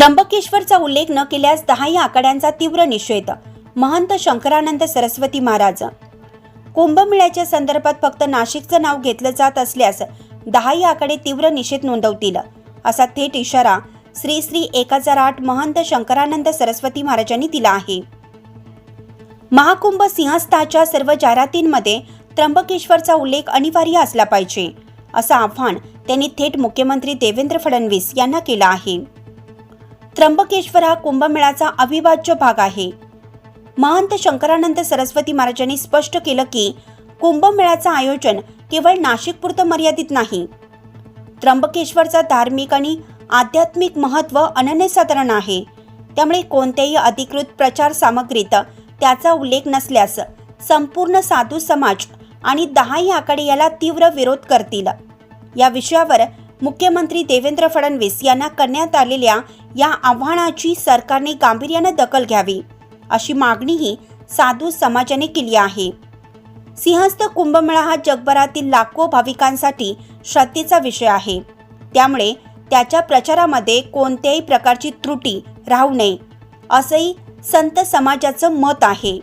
त्र्यंबकेश्वरचा उल्लेख न केल्यास दहाही आकड्यांचा तीव्र निषेध महंत शंकरानंद सरस्वती महाराज. कुंभमेळ्याच्या संदर्भात फक्त नाशिकचं नाव घेतलं जात असल्यास दहाही आकडे तीव्र निषेध नोंदवतील असा थेट इशारा श्री श्री एक हजार आठ महंत शंकरानंद सरस्वती महाराजांनी दिला आहे. महाकुंभ सिंहस्थाच्या सर्व जाहिरातींमध्ये त्र्यंबकेश्वरचा उल्लेख अनिवार्य असला पाहिजे असं आव्हान त्यांनी थेट मुख्यमंत्री देवेंद्र फडणवीस यांना केलं आहे. त्र्यंबकेश्वर हा कुंभमेळाचा अविभाज्य भाग आहे. महंत शंकरानंद सरस्वती महाराजांनी स्पष्ट केलं की कुंभमेळ्याचं आयोजन केवळ नाशिकपुरतं मर्यादित नाही. त्र्यंबकेश्वरचा धार्मिक आणि आध्यात्मिक महत्त्व अनन्यसाधारण आहे. त्यामुळे कोणत्याही अधिकृत प्रचार सामग्रीत त्याचा उल्लेख नसल्यास संपूर्ण साधू समाज आणि दहाही आकडे याला तीव्र विरोध करतील. या विषयावर मुख्यमंत्री देवेंद्र फडणवीस यांना करण्यात आलेल्या या आव्हानाची सरकारने गांभीर्यानं दखल घ्यावी अशी मागणीही साधू समाजाने केली आहे. सिंहस्थ कुंभमेळा हा जगभरातील लाखो भाविकांसाठी श्रद्धेचा विषय आहे. त्यामुळे त्याच्या प्रचारामध्ये कोणत्याही प्रकारची त्रुटी राहू नये असंही संत समाजाचं मत आहे.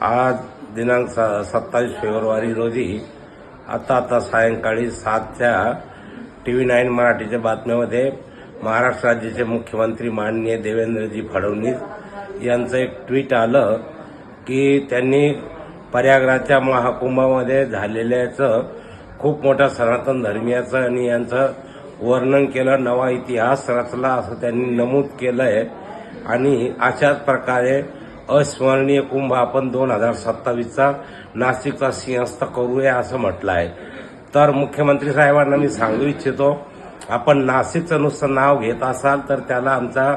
आज दिनांक सत्तावीस फेब्रुवारी रोजी आता आता सायंकाळी सातच्या टी व्ही नाईन मराठीच्या बातम्यामध्ये महाराष्ट्र राज्याचे मुख्यमंत्री माननीय देवेंद्रजी फडणवीस यांचं एक ट्विट आलं की त्यांनी पर्यागराच्या महाकुंभामध्ये झालेल्याचं खूप मोठ्या सनातन धर्मियाचं आणि यांचं वर्णन केलं नवा इतिहास रचला असं त्यांनी नमूद केलंय. आणि अशाच प्रकारे अस्मरणीय कुंभ आपण दोन हजार सत्तावीसचा नाशिकचा सिंहस्थ करूया असं म्हटलं आहे तर मुख्यमंत्री साहेबांना मी सांगू इच्छितो आपण नाशिकचं नुसतं नाव घेत असाल तर त्याला आमचा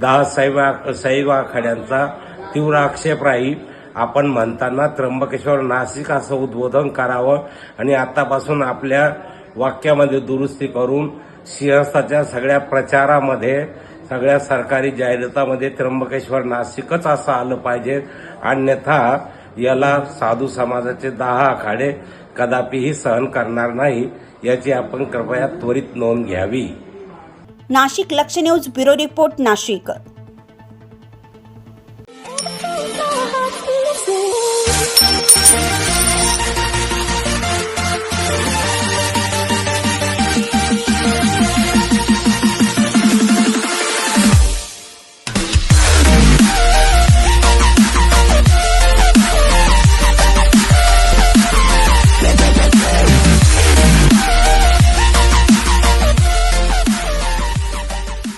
दहा सैवा साहेब आखाड्यांचा तीव्र आक्षेप राहील. आपण म्हणताना त्र्यंबकेश्वर नाशिक असं उद्बोधन करावं आणि आतापासून आपल्या वाक्यामध्ये दुरुस्ती करून सिंहस्थाच्या सगळ्या प्रचारामध्ये सगळ्या सरकारी जाहिरातामध्ये त्र्यंबकेश्वर नाशिकच असं आलं पाहिजे. अन्यथा याला साधू समाजाचे दहा आखाडे कदापिही सहन करणार नाही याची आपण कृपया त्वरित नोंद घ्यावी. नाशिक लक्ष न्यूज ब्युरो रिपोर्ट नाशिक.